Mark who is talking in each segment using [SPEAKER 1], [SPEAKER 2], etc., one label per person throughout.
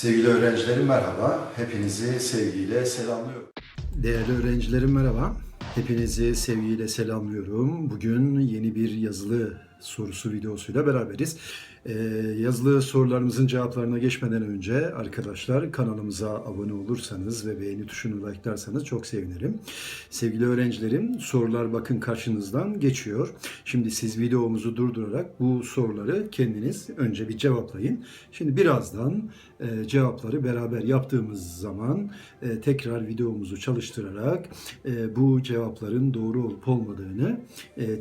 [SPEAKER 1] Sevgili öğrencilerim merhaba. Hepinizi sevgiyle selamlıyorum. Değerli öğrencilerim merhaba. Hepinizi sevgiyle selamlıyorum. Bugün yeni bir yazılı sorusu videosuyla beraberiz. Ee, yazılı sorularımızın cevaplarına geçmeden önce arkadaşlar kanalımıza abone olursanız ve beğeni tuşunu like'larsanız çok sevinirim. Sevgili öğrencilerim sorular bakın karşınızdan geçiyor. Şimdi siz videomuzu durdurarak bu soruları kendiniz önce bir cevaplayın. Şimdi birazdan e, cevapları beraber yaptığımız zaman e, tekrar videomuzu çalıştırarak e, bu cevapların doğru olup olmadığını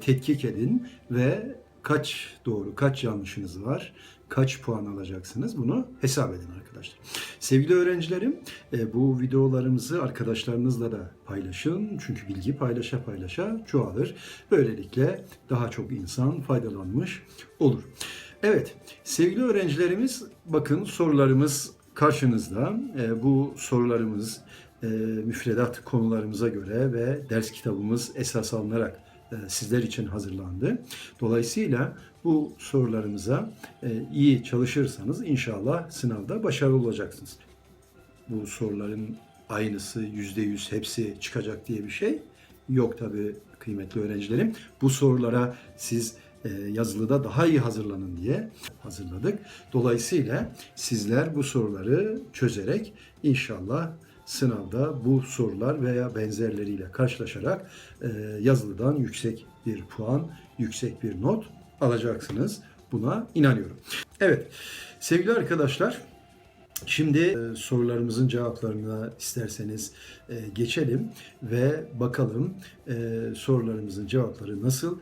[SPEAKER 1] tetkik edin ve kaç doğru, kaç yanlışınız var, kaç puan alacaksınız bunu hesap edin arkadaşlar. Sevgili öğrencilerim, e, bu videolarımızı arkadaşlarınızla da paylaşın. Çünkü bilgi paylaşa paylaşa çoğalır. Böylelikle daha çok insan faydalanmış olur. Evet, sevgili öğrencilerimiz bakın sorularımız karşınızda. E, bu sorularımız e, müfredat konularımıza göre ve ders kitabımız esas alınarak sizler için hazırlandı. Dolayısıyla bu sorularımıza e, iyi çalışırsanız inşallah sınavda başarılı olacaksınız. Bu soruların aynısı yüzde yüz hepsi çıkacak diye bir şey yok tabii kıymetli öğrencilerim. Bu sorulara siz e, yazılıda daha iyi hazırlanın diye hazırladık. Dolayısıyla sizler bu soruları çözerek inşallah sınavda bu sorular veya benzerleriyle karşılaşarak e, yazılıdan yüksek bir puan, yüksek bir not alacaksınız. Buna inanıyorum. Evet, sevgili arkadaşlar, Şimdi e, sorularımızın cevaplarına isterseniz e, geçelim ve bakalım e, sorularımızın cevapları nasıl?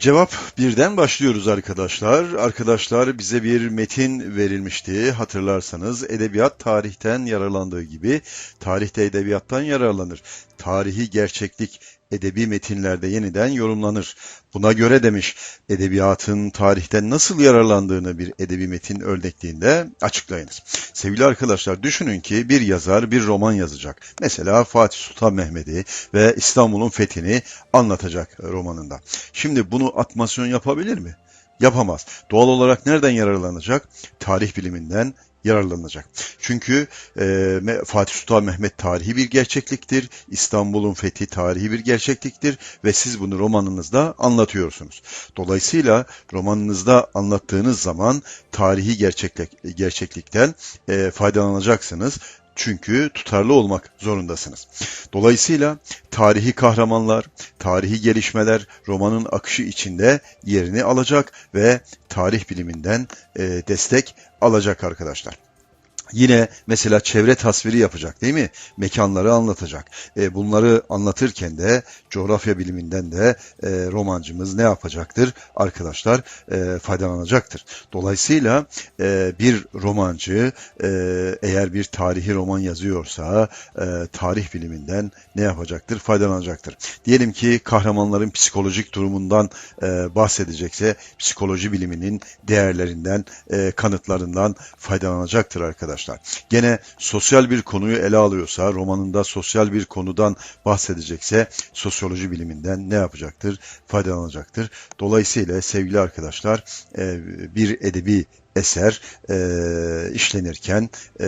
[SPEAKER 2] Cevap birden başlıyoruz arkadaşlar. Arkadaşlar bize bir metin verilmişti. Hatırlarsanız edebiyat tarihten yararlandığı gibi tarihte edebiyattan yararlanır. Tarihi gerçeklik edebi metinlerde yeniden yorumlanır. Buna göre demiş edebiyatın tarihten nasıl yararlandığını bir edebi metin örnekliğinde açıklayınız. Sevgili arkadaşlar düşünün ki bir yazar bir roman yazacak. Mesela Fatih Sultan Mehmet'i ve İstanbul'un fethini anlatacak romanında. Şimdi bunu atmasyon yapabilir mi? Yapamaz. Doğal olarak nereden yararlanacak? Tarih biliminden yararlanacak. Çünkü e, Fatih Sultan Mehmet tarihi bir gerçekliktir. İstanbul'un fethi tarihi bir gerçekliktir ve siz bunu romanınızda anlatıyorsunuz. Dolayısıyla romanınızda anlattığınız zaman tarihi gerçeklik, gerçeklikten e, faydalanacaksınız. Çünkü tutarlı olmak zorundasınız. Dolayısıyla tarihi kahramanlar, tarihi gelişmeler romanın akışı içinde yerini alacak ve tarih biliminden e, destek alacak arkadaşlar. Yine mesela çevre tasviri yapacak değil mi? Mekanları anlatacak. E, bunları anlatırken de coğrafya biliminden de e, romancımız ne yapacaktır? Arkadaşlar e, faydalanacaktır. Dolayısıyla e, bir romancı e, eğer bir tarihi roman yazıyorsa e, tarih biliminden ne yapacaktır? Faydalanacaktır. Diyelim ki kahramanların psikolojik durumundan e, bahsedecekse psikoloji biliminin değerlerinden, e, kanıtlarından faydalanacaktır arkadaşlar arkadaşlar. Gene sosyal bir konuyu ele alıyorsa, romanında sosyal bir konudan bahsedecekse sosyoloji biliminden ne yapacaktır? Faydalanacaktır. Dolayısıyla sevgili arkadaşlar e, bir edebi eser e, işlenirken e,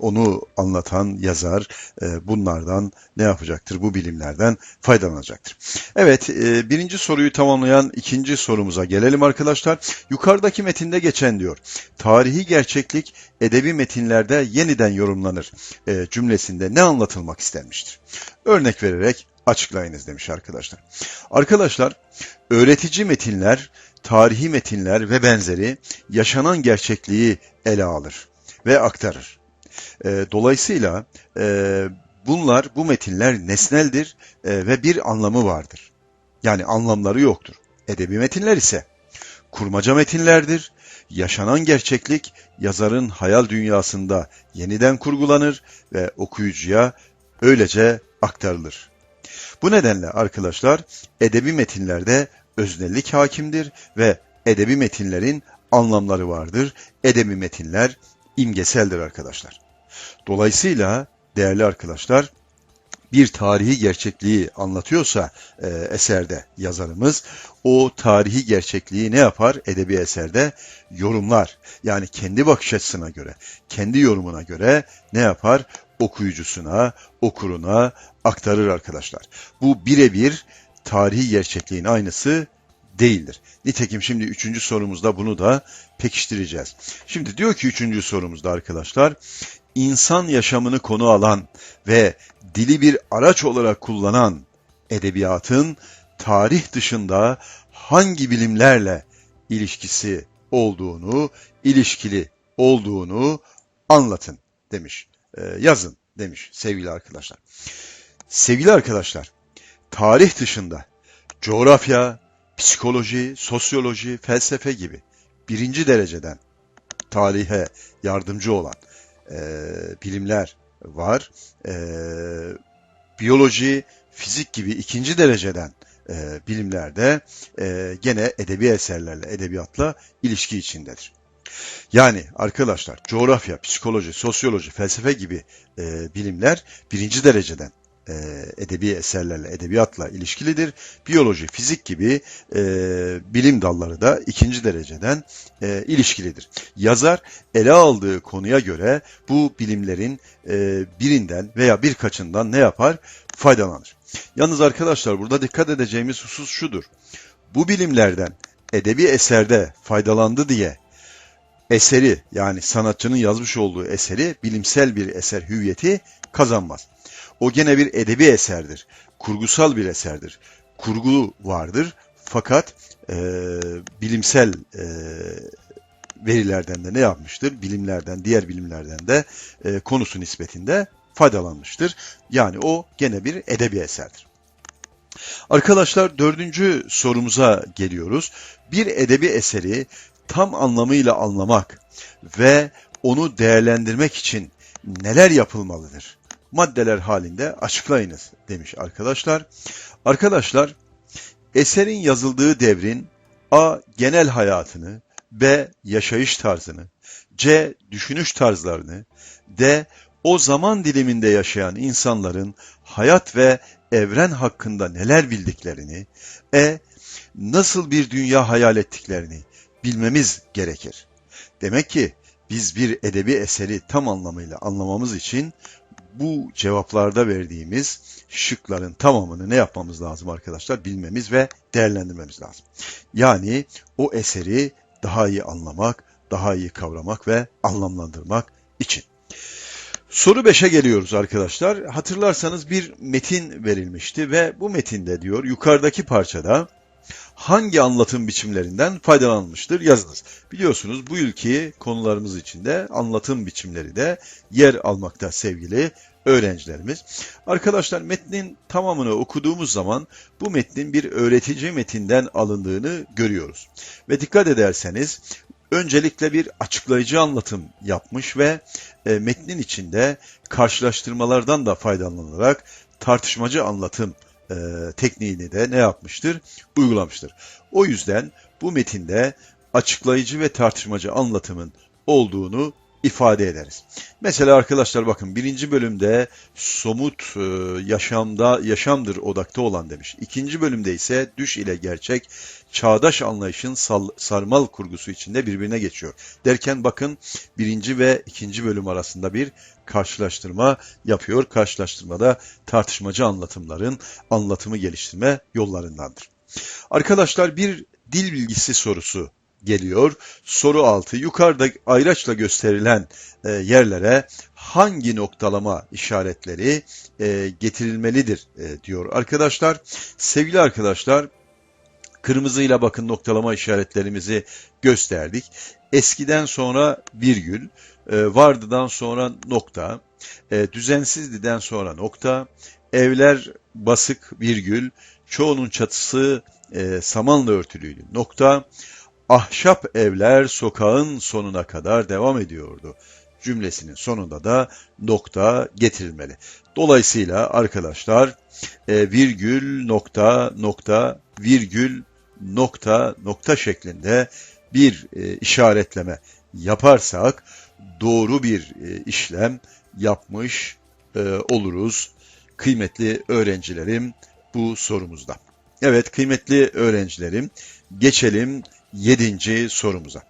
[SPEAKER 2] onu anlatan yazar e, bunlardan ne yapacaktır? Bu bilimlerden faydalanacaktır. Evet e, birinci soruyu tamamlayan ikinci sorumuza gelelim arkadaşlar. Yukarıdaki metinde geçen diyor. Tarihi gerçeklik edebi metinlerde yeniden yorumlanır e, cümlesinde ne anlatılmak istenmiştir? Örnek vererek açıklayınız demiş arkadaşlar. Arkadaşlar öğretici metinler tarihi metinler ve benzeri yaşanan gerçekliği ele alır ve aktarır. E, dolayısıyla e, bunlar, bu metinler nesneldir e, ve bir anlamı vardır. Yani anlamları yoktur. Edebi metinler ise kurmaca metinlerdir. Yaşanan gerçeklik yazarın hayal dünyasında yeniden kurgulanır ve okuyucuya öylece aktarılır. Bu nedenle arkadaşlar edebi metinlerde öznellik hakimdir ve edebi metinlerin anlamları vardır. Edebi metinler imgeseldir arkadaşlar. Dolayısıyla değerli arkadaşlar bir tarihi gerçekliği anlatıyorsa e, eserde yazarımız o tarihi gerçekliği ne yapar edebi eserde yorumlar. Yani kendi bakış açısına göre, kendi yorumuna göre ne yapar? Okuyucusuna, okuruna aktarır arkadaşlar. Bu birebir tarihi gerçekliğin aynısı değildir. Nitekim şimdi üçüncü sorumuzda bunu da pekiştireceğiz. Şimdi diyor ki üçüncü sorumuzda arkadaşlar, insan yaşamını konu alan ve dili bir araç olarak kullanan edebiyatın tarih dışında hangi bilimlerle ilişkisi olduğunu, ilişkili olduğunu anlatın demiş. Ee, yazın demiş sevgili arkadaşlar. Sevgili arkadaşlar, tarih dışında coğrafya, psikoloji, sosyoloji, felsefe gibi birinci dereceden tarihe yardımcı olan e, bilimler var. E, biyoloji, fizik gibi ikinci dereceden e, bilimlerde e, gene edebi eserlerle, edebiyatla ilişki içindedir. Yani arkadaşlar coğrafya, psikoloji, sosyoloji, felsefe gibi e, bilimler birinci dereceden e, edebi eserlerle, edebiyatla ilişkilidir. Biyoloji, fizik gibi e, bilim dalları da ikinci dereceden e, ilişkilidir. Yazar ele aldığı konuya göre bu bilimlerin e, birinden veya birkaçından ne yapar? Faydalanır. Yalnız arkadaşlar burada dikkat edeceğimiz husus şudur. Bu bilimlerden edebi eserde faydalandı diye eseri yani sanatçının yazmış olduğu eseri bilimsel bir eser hüviyeti kazanmaz. O gene bir edebi eserdir. Kurgusal bir eserdir. Kurgu vardır fakat e, bilimsel e, verilerden de ne yapmıştır? Bilimlerden, diğer bilimlerden de e, konusu nispetinde faydalanmıştır. Yani o gene bir edebi eserdir. Arkadaşlar dördüncü sorumuza geliyoruz. Bir edebi eseri tam anlamıyla anlamak ve onu değerlendirmek için neler yapılmalıdır? Maddeler halinde açıklayınız demiş arkadaşlar. Arkadaşlar eserin yazıldığı devrin A. Genel hayatını, B. Yaşayış tarzını, C. Düşünüş tarzlarını, D. O zaman diliminde yaşayan insanların hayat ve evren hakkında neler bildiklerini, E. Nasıl bir dünya hayal ettiklerini bilmemiz gerekir. Demek ki biz bir edebi eseri tam anlamıyla anlamamız için bu cevaplarda verdiğimiz şıkların tamamını ne yapmamız lazım arkadaşlar? Bilmemiz ve değerlendirmemiz lazım. Yani o eseri daha iyi anlamak, daha iyi kavramak ve anlamlandırmak için. Soru 5'e geliyoruz arkadaşlar. Hatırlarsanız bir metin verilmişti ve bu metinde diyor yukarıdaki parçada hangi anlatım biçimlerinden faydalanmıştır yazınız. Biliyorsunuz bu ülke konularımız içinde anlatım biçimleri de yer almakta sevgili öğrencilerimiz. Arkadaşlar metnin tamamını okuduğumuz zaman bu metnin bir öğretici metinden alındığını görüyoruz. Ve dikkat ederseniz öncelikle bir açıklayıcı anlatım yapmış ve e, metnin içinde karşılaştırmalardan da faydalanarak tartışmacı anlatım e, tekniğini de ne yapmıştır? Uygulamıştır. O yüzden bu metinde açıklayıcı ve tartışmacı anlatımın olduğunu ifade ederiz. Mesela arkadaşlar bakın birinci bölümde somut e, yaşamda yaşamdır odakta olan demiş. İkinci bölümde ise düş ile gerçek çağdaş anlayışın sal, sarmal kurgusu içinde birbirine geçiyor. Derken bakın birinci ve ikinci bölüm arasında bir karşılaştırma yapıyor. Karşılaştırmada tartışmacı anlatımların anlatımı geliştirme yollarındandır. Arkadaşlar bir dil bilgisi sorusu geliyor. Soru 6. Yukarıda ayraçla gösterilen e, yerlere hangi noktalama işaretleri e, getirilmelidir e, diyor arkadaşlar. Sevgili arkadaşlar kırmızıyla bakın noktalama işaretlerimizi gösterdik. Eskiden sonra virgül, e, vardıdan sonra nokta, e, düzensizdiden sonra nokta, evler basık virgül, çoğunun çatısı e, samanla örtülüydü nokta, ahşap evler sokağın sonuna kadar devam ediyordu. Cümlesinin sonunda da nokta getirilmeli. Dolayısıyla arkadaşlar e, virgül nokta nokta virgül nokta nokta şeklinde bir e, işaretleme yaparsak doğru bir e, işlem yapmış e, oluruz kıymetli öğrencilerim bu sorumuzda. Evet kıymetli öğrencilerim geçelim 7. sorumuza.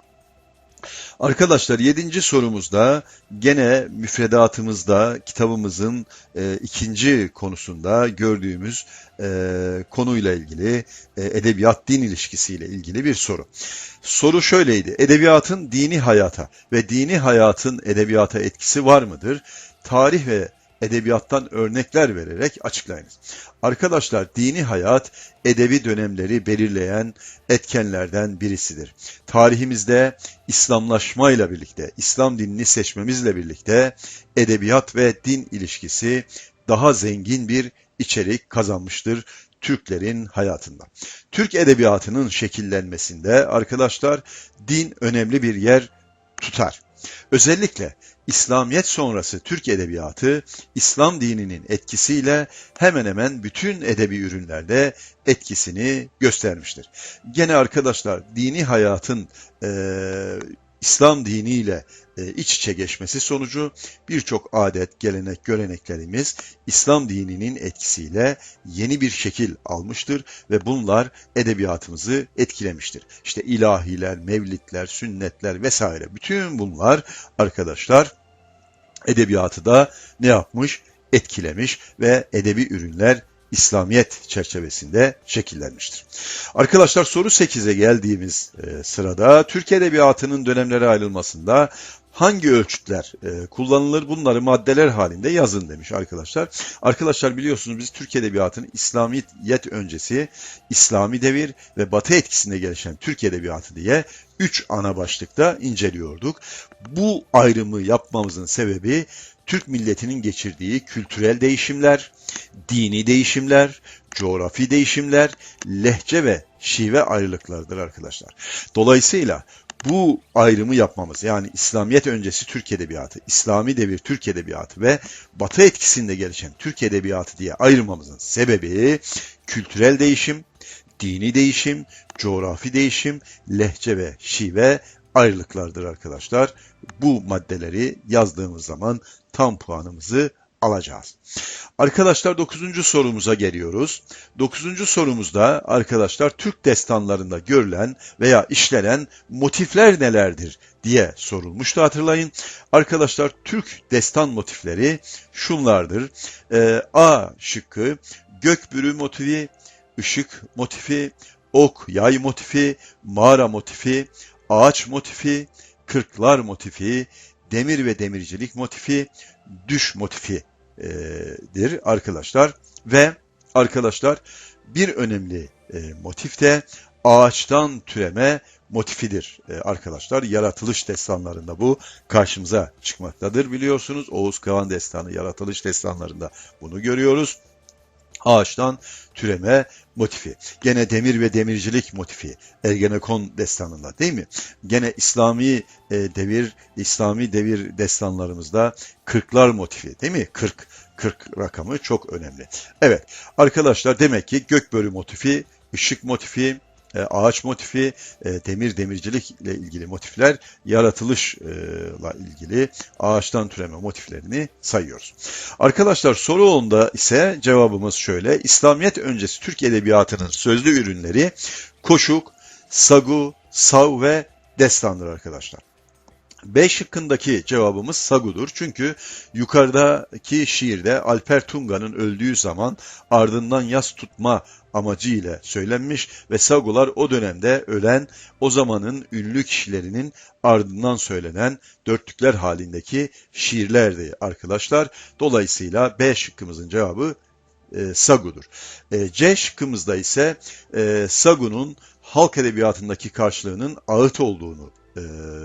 [SPEAKER 2] Arkadaşlar 7. sorumuzda gene müfredatımızda kitabımızın e, ikinci konusunda gördüğümüz e, konuyla ilgili e, edebiyat din ilişkisiyle ilgili bir soru. Soru şöyleydi. Edebiyatın dini hayata ve dini hayatın edebiyata etkisi var mıdır? Tarih ve edebiyattan örnekler vererek açıklayınız. Arkadaşlar dini hayat edebi dönemleri belirleyen etkenlerden birisidir. Tarihimizde İslamlaşmayla birlikte, İslam dinini seçmemizle birlikte edebiyat ve din ilişkisi daha zengin bir içerik kazanmıştır Türklerin hayatında. Türk edebiyatının şekillenmesinde arkadaşlar din önemli bir yer tutar. Özellikle İslamiyet sonrası Türk edebiyatı İslam dininin etkisiyle hemen hemen bütün edebi ürünlerde etkisini göstermiştir. Gene arkadaşlar dini hayatın eee İslam diniyle e, iç içe geçmesi sonucu birçok adet, gelenek, göreneklerimiz İslam dininin etkisiyle yeni bir şekil almıştır ve bunlar edebiyatımızı etkilemiştir. İşte ilahiler, mevlitler, sünnetler vesaire bütün bunlar arkadaşlar edebiyatı da ne yapmış? Etkilemiş ve edebi ürünler İslamiyet çerçevesinde şekillenmiştir. Arkadaşlar soru 8'e geldiğimiz e, sırada Türk Edebiyatı'nın dönemlere ayrılmasında hangi ölçütler e, kullanılır bunları maddeler halinde yazın demiş arkadaşlar. Arkadaşlar biliyorsunuz biz Türk Edebiyatı'nın İslamiyet öncesi, İslami devir ve Batı etkisinde gelişen Türk Edebiyatı diye 3 ana başlıkta inceliyorduk. Bu ayrımı yapmamızın sebebi Türk milletinin geçirdiği kültürel değişimler, dini değişimler, coğrafi değişimler, lehçe ve şive ayrılıklarıdır arkadaşlar. Dolayısıyla bu ayrımı yapmamız yani İslamiyet öncesi Türk Edebiyatı, İslami devir Türk Edebiyatı ve Batı etkisinde gelişen Türk Edebiyatı diye ayırmamızın sebebi kültürel değişim, dini değişim, coğrafi değişim, lehçe ve şive ayrılıklardır arkadaşlar. Bu maddeleri yazdığımız zaman tam puanımızı alacağız. Arkadaşlar 9. sorumuza geliyoruz. 9. sorumuzda arkadaşlar Türk destanlarında görülen veya işlenen motifler nelerdir diye sorulmuştu hatırlayın. Arkadaşlar Türk destan motifleri şunlardır. Ee, A şıkkı gökbürü motifi, ışık motifi, ok yay motifi, mağara motifi, ağaç motifi, kırklar motifi, demir ve demircilik motifi, düş motifidir arkadaşlar. Ve arkadaşlar bir önemli motif de ağaçtan türeme motifidir arkadaşlar. Yaratılış destanlarında bu karşımıza çıkmaktadır biliyorsunuz. Oğuz Kağan destanı, yaratılış destanlarında bunu görüyoruz ağaçtan türeme motifi. Gene demir ve demircilik motifi Ergenekon destanında değil mi? Gene İslami e, devir, İslami devir destanlarımızda kırklar motifi değil mi? Kırk, kırk rakamı çok önemli. Evet arkadaşlar demek ki gökbörü motifi, ışık motifi, e, ağaç motifi, e, demir demircilikle ilgili motifler, yaratılışla ilgili ağaçtan türeme motiflerini sayıyoruz. Arkadaşlar soru 10'da ise cevabımız şöyle. İslamiyet öncesi Türk Edebiyatı'nın sözlü ürünleri koşuk, sagu, sav ve destandır arkadaşlar. B şıkkındaki cevabımız Sagu'dur. Çünkü yukarıdaki şiirde Alper Tunga'nın öldüğü zaman ardından yas tutma amacıyla söylenmiş ve Sagular o dönemde ölen o zamanın ünlü kişilerinin ardından söylenen dörtlükler halindeki şiirlerdi arkadaşlar. Dolayısıyla B şıkkımızın cevabı e, Sagu'dur. E, C şıkkımızda ise e, Sagu'nun halk edebiyatındaki karşılığının ağıt olduğunu e,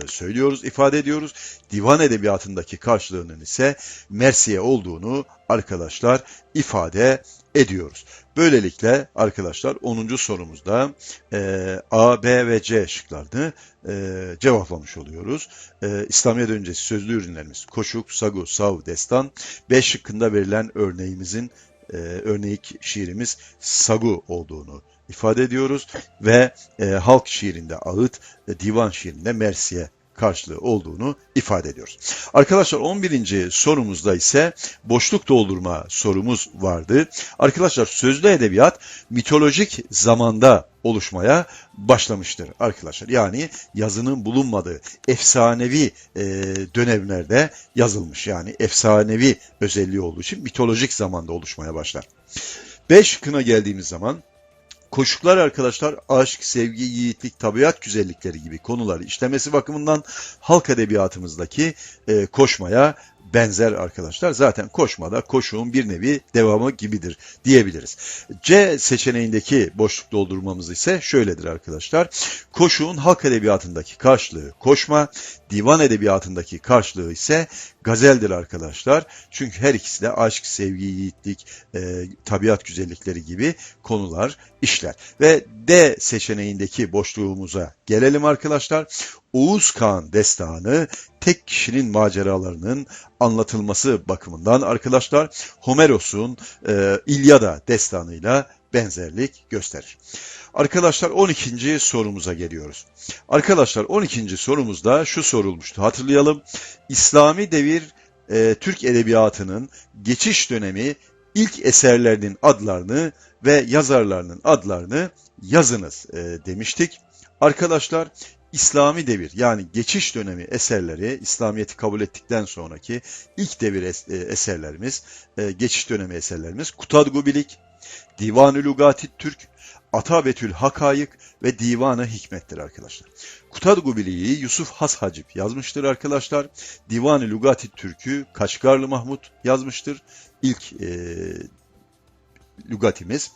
[SPEAKER 2] söylüyoruz, ifade ediyoruz. Divan edebiyatındaki karşılığının ise Mersiye olduğunu arkadaşlar ifade ediyoruz. Böylelikle arkadaşlar 10. sorumuzda e, A, B ve C şıklarını e, cevaplamış oluyoruz. E, İslamiyet öncesi sözlü ürünlerimiz koşuk, sagu, sav, destan. B şıkkında verilen örneğimizin e, örnek şiirimiz sagu olduğunu ifade ediyoruz ve e, halk şiirinde ağıt, e, divan şiirinde mersiye karşılığı olduğunu ifade ediyoruz. Arkadaşlar 11. sorumuzda ise boşluk doldurma sorumuz vardı. Arkadaşlar sözlü edebiyat mitolojik zamanda oluşmaya başlamıştır arkadaşlar. Yani yazının bulunmadığı efsanevi e, dönemlerde yazılmış. Yani efsanevi özelliği olduğu için mitolojik zamanda oluşmaya başlar. 5 kına geldiğimiz zaman Koşuklar arkadaşlar aşk, sevgi, yiğitlik, tabiat güzellikleri gibi konuları işlemesi bakımından halk edebiyatımızdaki e, koşmaya benzer arkadaşlar. Zaten koşmada koşuğun bir nevi devamı gibidir diyebiliriz. C seçeneğindeki boşluk doldurmamız ise şöyledir arkadaşlar. Koşuğun halk edebiyatındaki karşılığı koşma, divan edebiyatındaki karşılığı ise gazeldir arkadaşlar. Çünkü her ikisi de aşk, sevgi, yiğitlik, e, tabiat güzellikleri gibi konular işler. Ve D seçeneğindeki boşluğumuza gelelim arkadaşlar. Oğuz Kağan destanı tek kişinin maceralarının anlatılması bakımından arkadaşlar Homeros'un e, İlyada destanıyla benzerlik gösterir. Arkadaşlar 12. sorumuza geliyoruz. Arkadaşlar 12. sorumuzda şu sorulmuştu. Hatırlayalım. İslami devir e, Türk edebiyatının geçiş dönemi ilk eserlerinin adlarını ve yazarlarının adlarını yazınız e, demiştik. Arkadaşlar İslami devir yani geçiş dönemi eserleri İslamiyet'i kabul ettikten sonraki ilk devir e, eserlerimiz, e, geçiş dönemi eserlerimiz Kutadgu Bilik, Divan-ı Lugati Türk, Atabetül Hakayık ve Divan-ı Hikmet'tir arkadaşlar. Kutadgu Bilik'i Yusuf Has Hacip yazmıştır arkadaşlar. Divan-ı Lugati Türk'ü Kaşgarlı Mahmut yazmıştır. İlk e, lügatimiz,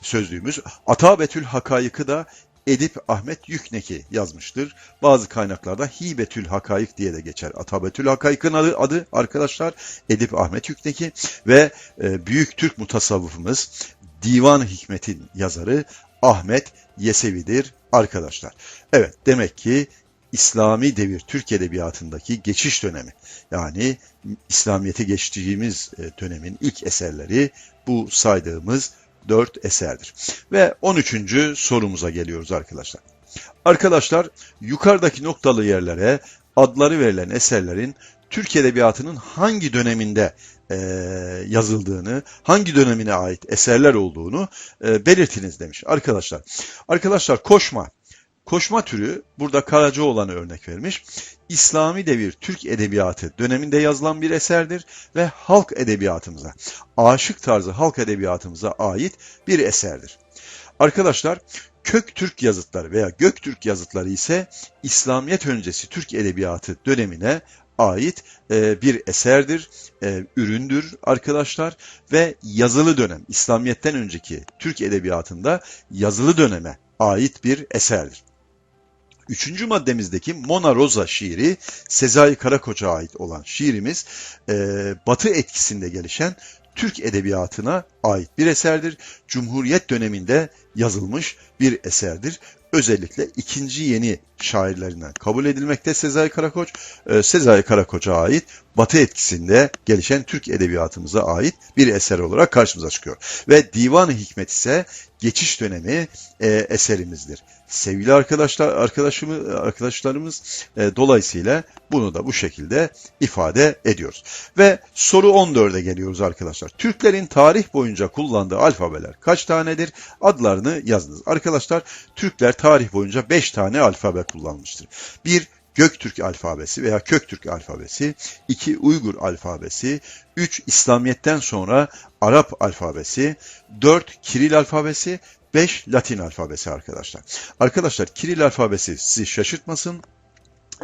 [SPEAKER 2] sözlüğümüz. Atabetül Hakayık'ı da Edip Ahmet Yükneki yazmıştır. Bazı kaynaklarda Hibetül Hakayık diye de geçer. Atabetül Hakayık'ın adı, adı arkadaşlar Edip Ahmet Yükneki ve e, büyük Türk mutasavvıfımız Divan Hikmet'in yazarı Ahmet Yesevi'dir arkadaşlar. Evet demek ki İslami devir Türk Edebiyatı'ndaki geçiş dönemi yani İslamiyet'e geçtiğimiz e, dönemin ilk eserleri bu saydığımız dört eserdir. Ve 13. sorumuza geliyoruz arkadaşlar. Arkadaşlar yukarıdaki noktalı yerlere adları verilen eserlerin Türk Edebiyatı'nın hangi döneminde e, yazıldığını, hangi dönemine ait eserler olduğunu e, belirtiniz demiş arkadaşlar. Arkadaşlar koşma, koşma türü burada Karacaoğlan'a örnek vermiş. İslami devir Türk edebiyatı döneminde yazılan bir eserdir ve halk edebiyatımıza, aşık tarzı halk edebiyatımıza ait bir eserdir. Arkadaşlar Kök Türk yazıtları veya Göktürk yazıtları ise İslamiyet öncesi Türk edebiyatı dönemine ait e, bir eserdir, e, üründür arkadaşlar ve yazılı dönem, İslamiyet'ten önceki Türk edebiyatında yazılı döneme ait bir eserdir. Üçüncü maddemizdeki Mona Rosa şiiri Sezai Karakoç'a ait olan şiirimiz e, Batı etkisinde gelişen Türk edebiyatına ait bir eserdir. Cumhuriyet döneminde yazılmış bir eserdir. Özellikle ikinci yeni şairlerinden kabul edilmekte Sezai Karakoç. E, Sezai Karakoç'a ait Batı etkisinde gelişen Türk edebiyatımıza ait bir eser olarak karşımıza çıkıyor. Ve Divan-ı Hikmet ise geçiş dönemi e, eserimizdir. Sevgili arkadaşlar, arkadaşımız, arkadaşlarımız e, dolayısıyla bunu da bu şekilde ifade ediyoruz. Ve soru 14'e geliyoruz arkadaşlar. Türklerin tarih boyunca kullandığı alfabeler kaç tanedir? Adlarını yazınız. Arkadaşlar Türkler tarih boyunca 5 tane alfabe kullanmıştır. Bir Göktürk alfabesi veya Köktürk alfabesi, 2 Uygur alfabesi, 3 İslamiyet'ten sonra Arap alfabesi, 4 Kiril alfabesi, 5 Latin alfabesi arkadaşlar. Arkadaşlar Kiril alfabesi sizi şaşırtmasın.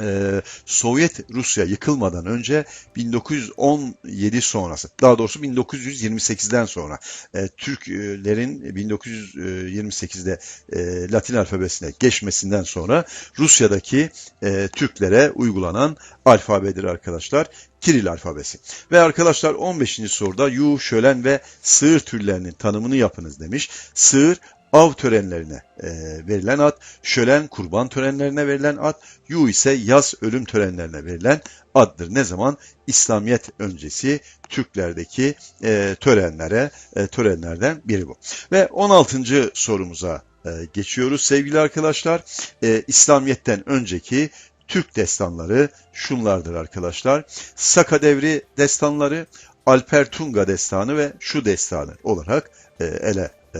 [SPEAKER 2] Ee, Sovyet Rusya yıkılmadan önce 1917 sonrası, daha doğrusu 1928'den sonra e, Türklerin 1928'de e, Latin alfabesine geçmesinden sonra Rusya'daki e, Türklere uygulanan alfabedir arkadaşlar. Kiril alfabesi. Ve arkadaşlar 15. soruda yu, şölen ve sığır türlerinin tanımını yapınız demiş. Sığır av törenlerine e, verilen ad, şölen kurban törenlerine verilen ad, yu ise yaz ölüm törenlerine verilen addır. Ne zaman? İslamiyet öncesi Türklerdeki e, törenlere, e, törenlerden biri bu. Ve 16. sorumuza e, geçiyoruz sevgili arkadaşlar. E, İslamiyet'ten önceki Türk destanları şunlardır arkadaşlar. Saka Devri destanları, Alper Tunga destanı ve şu destanı olarak e, ele e,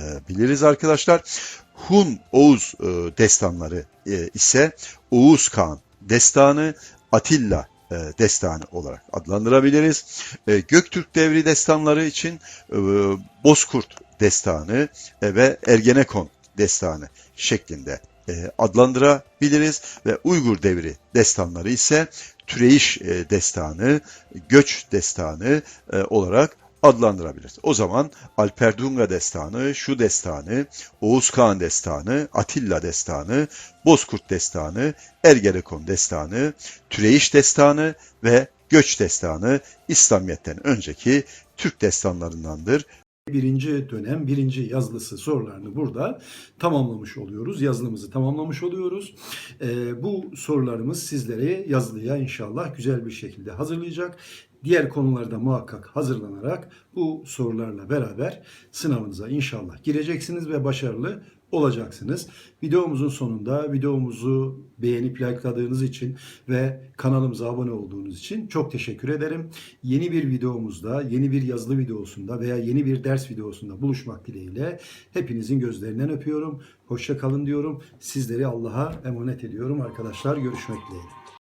[SPEAKER 2] alabiliriz arkadaşlar. Hun Oğuz e, destanları e, ise Oğuz Kağan destanı, Atilla e, destanı olarak adlandırabiliriz. E, Göktürk devri destanları için e, Bozkurt destanı e, ve Ergenekon destanı şeklinde e, adlandırabiliriz ve Uygur devri destanları ise Türeyiş e, destanı, Göç destanı e, olarak adlandırabiliriz. O zaman Alper Dunga destanı, şu destanı, Oğuz Kağan destanı, Atilla destanı, Bozkurt destanı, Ergenekon destanı, Türeyiş destanı ve Göç destanı İslamiyet'ten önceki Türk destanlarındandır.
[SPEAKER 1] birinci dönem birinci yazılısı sorularını burada tamamlamış oluyoruz. Yazılımızı tamamlamış oluyoruz. Ee, bu sorularımız sizlere yazılıya inşallah güzel bir şekilde hazırlayacak. Diğer konularda muhakkak hazırlanarak bu sorularla beraber sınavınıza inşallah gireceksiniz ve başarılı olacaksınız. Videomuzun sonunda videomuzu beğenip likeladığınız için ve kanalımıza abone olduğunuz için çok teşekkür ederim. Yeni bir videomuzda, yeni bir yazılı videosunda veya yeni bir ders videosunda buluşmak dileğiyle hepinizin gözlerinden öpüyorum. Hoşça kalın diyorum. Sizleri Allah'a emanet ediyorum arkadaşlar. Görüşmek dileğiyle.